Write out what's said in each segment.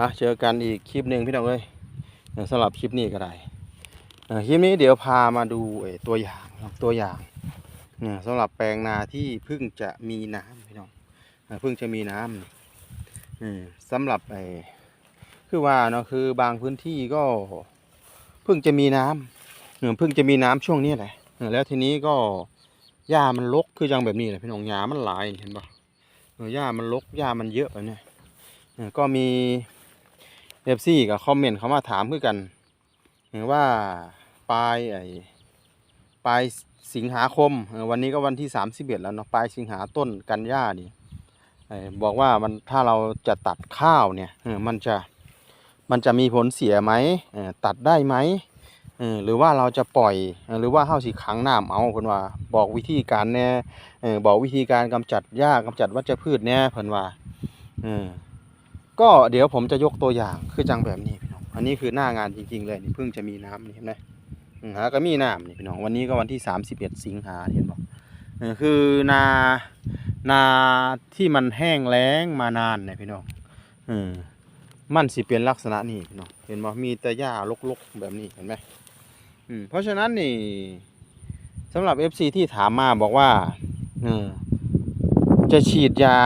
อะเจอกันอีกคลิปหนึ่งพี่น้องเอ้ยสำหรับคลิปนี้ก็ได้คลิปนี้เดี๋ยวพามาดูตัวอย่างตัวอย่างเนี่ยสำหรับแปลงนาที่เพิ่งจะมีน้ำพี่น้องเพิ่งจะมีน้ำสำหรับไอ้คือว่าเนาะคือบางพื้นที่ก็เพิ่งจะมีน้ำเออเพิ่งจะมีน้ำช่วงนี้แหละแล้วทีนี้ก็หญ้ามันรกคือจังแบบนี้แหละพี่น้องหญ้ามันหลายเห็นปะหญ้ามันรกหญ้ามันเยอะแบบเนี้ยก็มี เอฟซีกับคอมเมนต์เขามาถามคือกันเอ่อว่าปลายไอ้ปลายสิงหาคมวันนี้ก็วันที่สามสิบเอ็ดแล้วเนาะปลายสิงหาต้นกันยานี่บอกว่ามันถ้าเราจะตัดข้าวเนี่ยมันจะมันจะมีผลเสียไหมตัดได้ไหมหรือว่าเราจะปล่อยหรือว่าเฮาสิขังน้ำเอาเพิ่นว่าบอกวิธีการแน่บอกวิธีการกำจัดหญ้ากำจัดวัชพืชแน่เพิ่นว่าออ ก็เดี๋ยวผมจะยกตัวอย่างคือจังแบบนี้พี่น้อง อันนี้คือหน้างานจริง ๆ เลยนี่เพิ่งจะมีน้ำนี่เห็นไหมอืมหาก็มีน้ำนี่พี่น้อง วันนี้ก็วันที่31สิงหาเห็นบอกคือนานาที่มันแห้งแล้งมานานเนี่ยพี่น้องอมันสิเป็นลักษณะนี้พี่น้องเห็นบ่มีแต่หญ้ารกๆแบบนี้เห็นไหมอืมเพราะฉะนั้นนี่สำหรับ FC ที่ถามมาบอกว่าเออ จะฉีดยา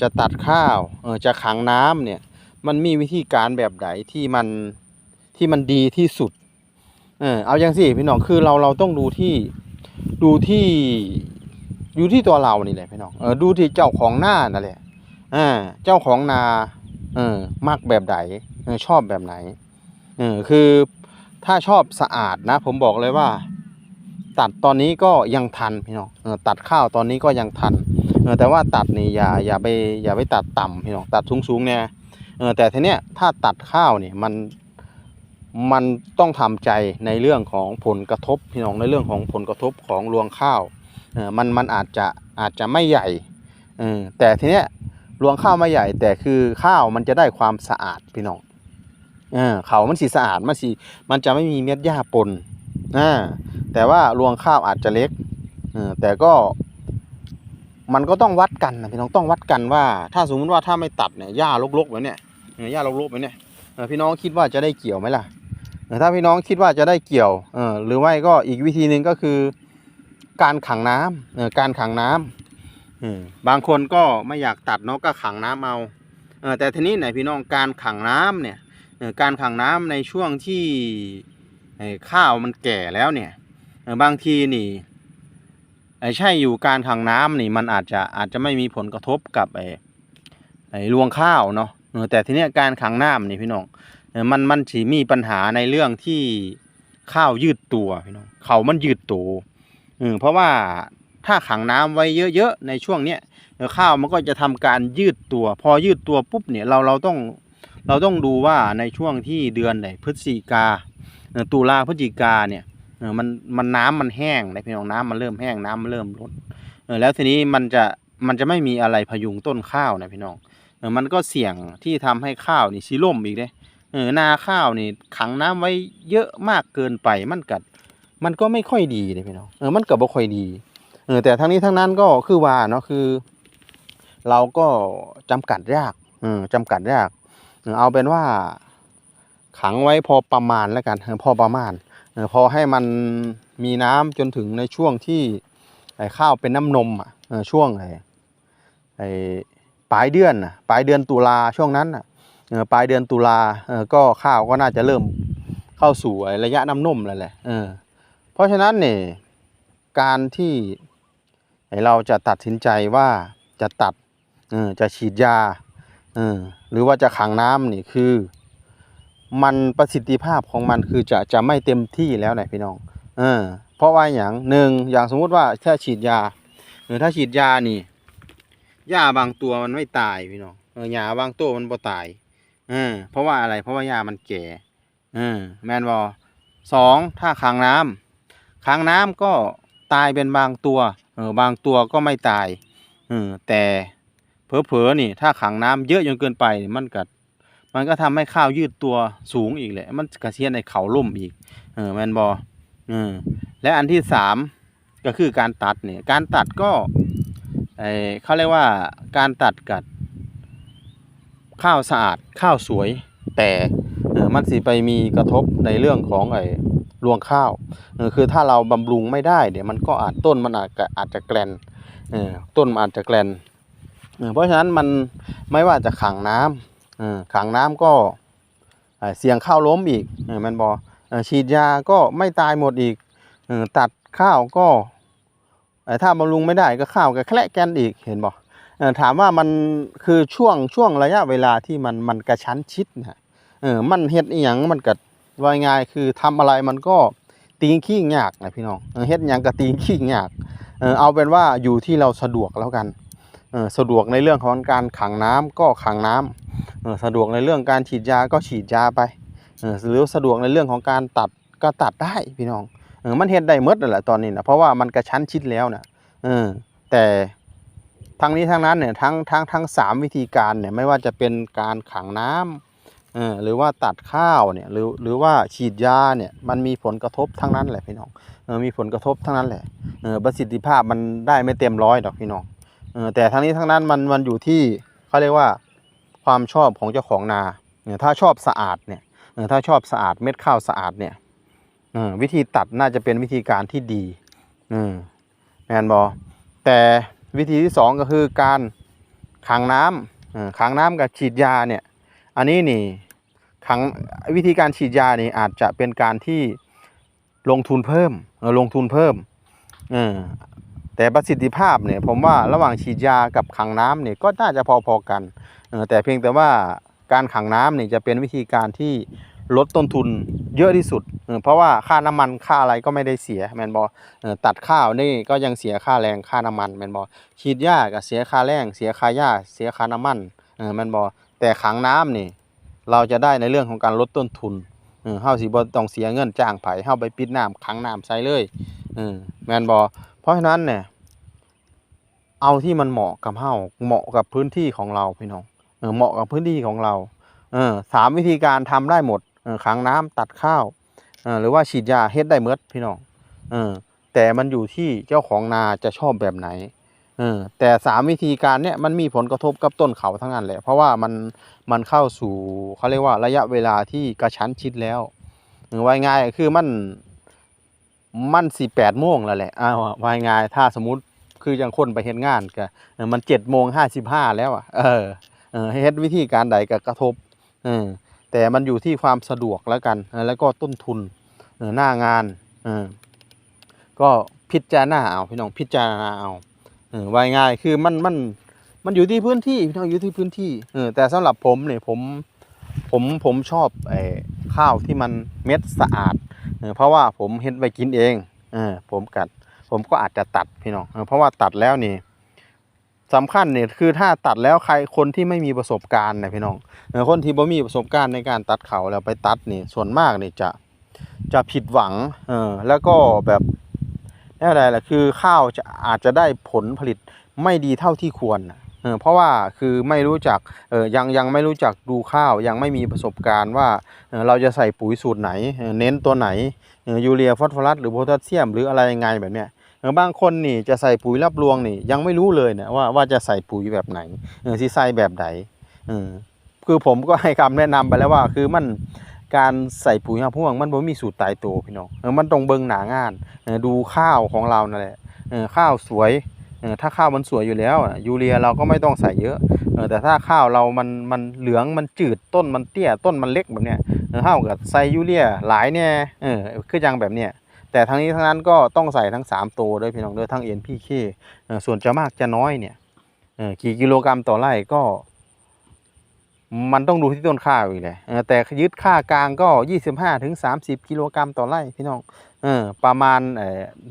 จะตัดข้าวจะขังน้ำเนี่ยมันมีวิธีการแบบไหนที่มันที่มันดีที่สุด เออเอาอย่างสิพี่น้องคือเราเราต้องดูที่ดูที่อยู่ที่ตัวเรานี่แหละพี่น้องเออดูที่เจ้าของหน้านั่นแหละอ่าเจ้าของนาเออมักแบบไหนเออชอบแบบไหนเออคือถ้าชอบสะอาดนะ ผมบอกเลยว่า ตัดตอนนี้ก็ยังทันพี่น้องเออตัดข้าวตอนนี้ก็ยังทันเอแต่ว่าตัดนี่อย่าอย่าไปอย่าไปตัดต่ำพี่น้องตัดสูงๆเนี่ยเออแต่ทีเนี้ยถ้าตัดข้าวเนี่ยมันมันต้องทำใจในเรื่องของผลกระทบพี่น้องในเรื่องของผลกระทบของรวงข้าวเออมันมันอาจจะอาจจะไม่ใหญ่เออแต่ทีเนี้ยรวงข้าวไม่ใหญ่ แต่คือข้าวมันจะได้ความสะอาดพี่น้องเออเขามันสีสะอาดมันสีมันจะไม่มีเม็ดหญ้าปนอ่าแต่ว่ารวงข้าวอาจจะเล็กเออแต่ก็ มันก็ต้องวัดกันนะพี่น้องต้องวัดกันว่า ถ้าสมมติว่าถ้าไม่ตัดเนี่ยหญ้ารกๆแบบเนี้ยหญ้ารกๆแบบเนี้ยพี่น้องคิดว่าจะได้เกี่ยวไหมล่ะถ้าพี่น้องคิดว่าจะได้เกี่ยวเออหรือไม่ก็อีกวิธีหนึ่งก็คือ การขังน้ำเออการขังน้ำเออบางคนก็ไม่อยากตัดเนาะก็ขังน้ำเอาเออแต่ทีนี้ไหนพี่น้องการขังน้ำเนี่ยการขังน้ำในช่วงที่ข้าวมันแก่แล้วเนี่ยบางทีนี่ ไอ้ใช่อยู่การขังน้ำนี่มันอาจจะอาจจะไม่มีผลกระทบกับไอ้ไอ้รวงข้าวเนาะแต่ทีเนี้ยการขังน้ำนี่พี่น้องมันมันสีมีปัญหาในเรื่องที่ข้าวยืดตัวพี่น้องเขามันยืดตัวเออเพราะว่าถ้าขังน้ำไว้เยอะๆในช่วงเนี้ยข้าวมันก็จะทำการยืดตัว พอยืดตัวปุ๊บเนี่ยเราเราต้องเราต้องดูว่าในช่วงที่เดือนไหนพฤศจิกาตุลาพฤศจิกาเนี่ย เออมันมันน้ำมันแห้งนะพี่น้องน้ำมันเริ่มแห้งน้ำมันเริ่มลดเออแล้วทีนี้มันจะมันจะไม่มีอะไรพยุงต้นข้าวนะพี่น้องเออมันก็เสี่ยงที่ทำให้ข้าวนี่สิล่มอีกเด้เออนาข้าวนี่ขังน้ำไว้เยอะมากเกินไปมันกัด มันก็ไม่ค่อยดีเลยพี่น้องเออมันก็บ่ค่อยดีเออแต่ทั้งนี้ทั้งนั้นก็คือว่าเนาะคือ เราก็จำกัดยากเออจำกัดยาก เออเอาเป็นว่า ขังไว้พอประมาณแล้วกันพอประมาณพอให้มันมีน้ำจนถึงในช่วงที่ไอ้ข้าวเป็นน้ำนมอะช่วงไอ้ไอ้ปลายเดือนน่ะปลายเดือนตุลาช่วงนั้นน่ะปลายเดือนตุลาเออก็ข้าวก็น่าจะเริ่มเข้าสู่ระยะน้ำนมแล้วแหละเออเพราะฉะนั้นเนี่ยการที่ไอ้เราจะตัดสินใจว่าจะตัดเออจะฉีดยาเออหรือว่าจะขังน้ำนี่คือ มันประสิทธิภาพของมันคือจะจะไม่เต็มที่แล้วนะพี่น้องเออเพราะว่าอย่างหนึ่งอย่างสมมุติว่าถ้าฉีดยาเออถ้าฉีดยานี่หญ้าบางตัวมันไม่ตายพี่น้องเออหญ้าบางตัวมันบ่ตายเออเพราะว่าอะไรเพราะว่าหญ้ามันแก่เออแมนบอสองถ้าขังน้ำขังน้ำก็ตายเป็นบางตัวเออบางตัวก็ไม่ตายเออแต่เผลอๆนี่ ถ้าขังน้ำเยอะจนเกินไปมันกัด มันก็ทำให้ข้าวยืดตัวสูงอีกแหละ มันกระเทียนในเขาล่มอีก เออแมนบอเออและอันที่สามก็คือการตัดเนี่ยการตัดก็เอเขาเรียกว่าการตัดกัด ข้าวสะอาดข้าวสวย แต่เออมันสิไปมีกระทบในเรื่องของไอ้รวงข้าวเออคือถ้าเราบำรุงไม่ได้เดี๋ยวมันก็อาจต้นมันอาจจะอาจจะแกลนเออต้นมันอาจจะแกลนเพราะฉะนั้นมันไม่ว่าจะขังน้ำเออ ขังน้ำก็เสี่ยงข้าวล้มอีกเออแมันบอฉีดยาก็ไม่ตายหมดอีกตัดข้าวก็ถ้าบำรุงไม่ได้ก็ข้าวก็แคละแกนอีกเห็นบอถามว่ามันคือช่วงช่วงระยะเวลาที่มันมันกระชั้นชิดนะเออมันเฮ็ดอีหยังมันก็ว่าง่ายคือทำอะไรมันก็ตีงขี้ยากนะพี่น้องเฮ็ดหยังก็ตีงขี้ยากเออเอาเป็นว่าอยู่ที่เราสะดวกแล้วกันเออสะดวกในเรื่องของการขังน้ำก็ขังน้ำเออ สะดวกในเรื่องการฉีดยาก็ฉีดยาไปหรือสะดวกในเรื่องของการตัดก็ตัดได้พี่น้องเออมันเฮ็ดได้หมดนั่นแหละตอนนี้นะเพราะว่ามันกระชั้นชิดแล้วนะเออแต่ทั้งนี้ทั้งนั้นเนี่ยทั้งทั้งทั้งสามวิธีการเนี่ยไม่ว่าจะเป็นการขังน้ำเออหรือว่าตัดข้าวเนี่ยหรือหรือว่าฉีดยาเนี่ยมันมีผลกระทบทั้งนั้นแหละพี่น้องเออมีผลกระทบทั้งนั้นแหละเออประสิทธิภาพมันได้ไม่เต็มร้อยดอกพี่น้องเออแต่ทั้งนี้ทั้งนั้นมันมันอยู่ที่เขาเรียกว่า ความชอบของเจ้าของนาเออถ้าชอบสะอาดเนี่ยถ้าชอบสะอาดเม็ดข้าวสะอาดเนี่ยวิธีตัดน่าจะเป็นวิธีการที่ดีแมนบอแต่วิธีที่สองก็คือการขังน้ำขังน้ำกับฉีดยาเนี่ยอันนี้นี่ขังวิธีการฉีดยานี่อาจจะเป็นการที่ลงทุนเพิ่มลงทุนเพิ่ม แต่ประสิทธิภาพเนี่ยผมว่าระหว่างฉีดยากับขังน้ำเนี่ยก็น่าจะพอๆกันเออแต่เพียงแต่ว่าการขังน้ำเนี่ยจะเป็นวิธีการที่ลดต้นทุนเยอะที่สุดเออเพราะว่าค่าน้ำมันค่าอะไรก็ไม่ได้เสียแมนบอตัดข้าวนี่ก็ยังเสียค่าแรงค่าน้ำมันแมนบ่ฉีดหญ้าก็เสียค่าแรงเสียค่าหญ้าเสียค่าน้ำมันแมนบ่แต่ขังน้ำนี่เราจะได้ในเรื่องของการลดต้นทุนเออเฮาสิบ่ต้องเสียเงินจ้างไผเฮาไปปิดน้ำขังน้ำใส่เลยเออแมนบ่ เพราะฉะนั้นเนี่ยเอาที่มันเหมาะกับเฮาเหมาะกับพื้นที่ของเราพี่น้องเออเหมาะกับพื้นที่ของเราเออสามวิธีการทำได้หมดเออขังน้ำตัดข้าวเออหรือว่าฉีดยาเฮ็ดได้หมดพี่น้องเออแต่มันอยู่ที่เจ้าของนาจะชอบแบบไหนเออแต่สามวิธีการเนี่ยมันมีผลกระทบกับต้นเขาทั้งนั้นแหละเพราะว่ามันมันเข้าสู่เขาเรียกว่าระยะเวลาที่กระชั้นชิดแล้วเออว่าง่ายคือมัน มันสี่แปดโมงแล้วแหละอ้าวว่าง่ายถ้าสมมติคือยังคนไปเฮ็ดงานก็มันเจ็ดโมงห้าสิบห้าแล้วอะเออเออเฮ็ดวิธีการใดก็กระทบเออแต่มันอยู่ที่ความสะดวกแล้วกัน แล้วก็ต้นทุนเออหน้างานเออก็พิจารณาเอาพี่น้องพิจารณาเอาเออว่าง่ายคือมันมันมันอยู่ที่พื้นที่พี่น้องอยู่ที่พื้นที่เออแต่สำหรับผมเนี่ยผมผมผมชอบไอ ข้าวที่มันเม็ดสะอาดเพราะว่าผมเฮ็ดไว้กินเองเออผมกัด ผมก็อาจจะตัดพี่น้องเพราะว่าตัดแล้วนี่สำคัญเนี่ยคือถ้าตัดแล้วใครคนที่ไม่มีประสบการณ์นะพี่น้องคนที่บ่มีประสบการณ์ในการตัดเขาแล้วไปตัดนี่ส่วนมากนี่จะจะผิดหวังเออแล้วก็แบบนี่อะไรล่ะคือข้าวจะอาจจะได้ผลผลิตไม่ดีเท่าที่ควร เพราะว่าคือไม่รู้จักยังยังไม่รู้จักดูข้าวยังไม่มีประสบการณ์ว่าเราจะใส่ปุ๋ยสูตรไหน เน้นตัวไหนยูเรียฟอสฟอรัสหรือโพแทสเซียม หรืออะไรยังไงแบบเนี้ยบางคนนี่จะใส่ปุ๋ยรับรวงนี่ยังไม่รู้เลยนะว่าว่าจะใส่ปุ๋ยแบบไหนเออสิใส่แบบไหนคือผมก็ให้คำแนะนำไปแล้วว่าคือมันการใส่ปุ๋ยครับพวกมันบ่มีสูตรตายตัวพี่น้องมันต้องเบิงหน้างานดูข้าวของเรานั่นแหละข้าวสวย ถ้าข้าวมันสวยอยู่แล้วยูเรียเราก็ไม่ต้องใส่เยอะแต่ถ้าข้าวเรามันมันเหลืองมันจืดต้นมันเตี้ยต้นมันเล็กแบบเนี้ยข้าวกับใส่ยูเรียหลายเนี่ยเออคือจังแบบเนี้ยแต่ทั้งนี้ทั้งนั้นก็ต้องใส่ทั้งสามตัวด้วยพี่น้องด้วยทั้ง NPK เออส่วนจะมากจะน้อยเนี่ยกี่กิโลกรัมต่อไร่ก็ มันต้องดูที่ต้นข้าวอีกแหละแต่ยึดค่ากลางก็ยี่สิบห้าถึงสามสิบกิโลกรัมต่อไร่พี่น้องอประมาณ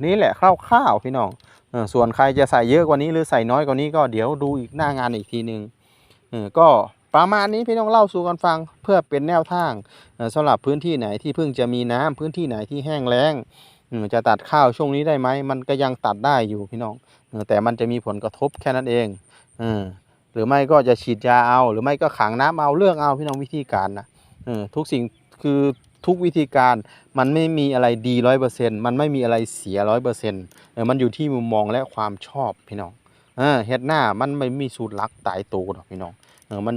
นี้แหละคร่าวๆพี่น้อง ส่วนใครจะใส่เยอะกว่านี้หรือใส่น้อยกว่านี้ก็เดี๋ยวดูอีกหน้างานอีกทีหนึ่งก็ประมาณนี้พี่น้องเล่าสู่กันฟังเพื่อเป็นแนวทางเออสำหรับพื้นที่ไหนที่เพิ่งจะมีน้ำพื้นที่ไหนที่แห้งแล้งจะตัดข้าวช่วงนี้ได้ไหมมันก็ยังตัดได้อยู่พี่น้องแต่มันจะมีผลกระทบแค่นั้นเองอหรือไม่ก็จะฉีดยาเอา หรือไม่ก็ขังน้ำเอาเลือกเอาพี่น้องวิธีการนะทุกสิ่งคือ ทุกวิธีการมันไม่มีอะไรดีร้อยเปอร์เซ็นต์มันไม่มีอะไรเสียร้อยเปอร์เซ็นต์เออมันอยู่ที่มุมมองและความชอบพี่น้องเออเฮ็ดหน้ามันไม่มีสูตรลักตายตัวหรอกพี่น้องเออมัน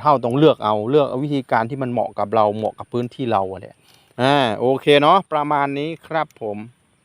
เท่าต้องเลือกเอาเลือกเอาวิธีการที่มันเหมาะกับเราเหมาะกับพื้นที่เราอะแหละอ่าโอเคเนาะประมาณนี้ครับผม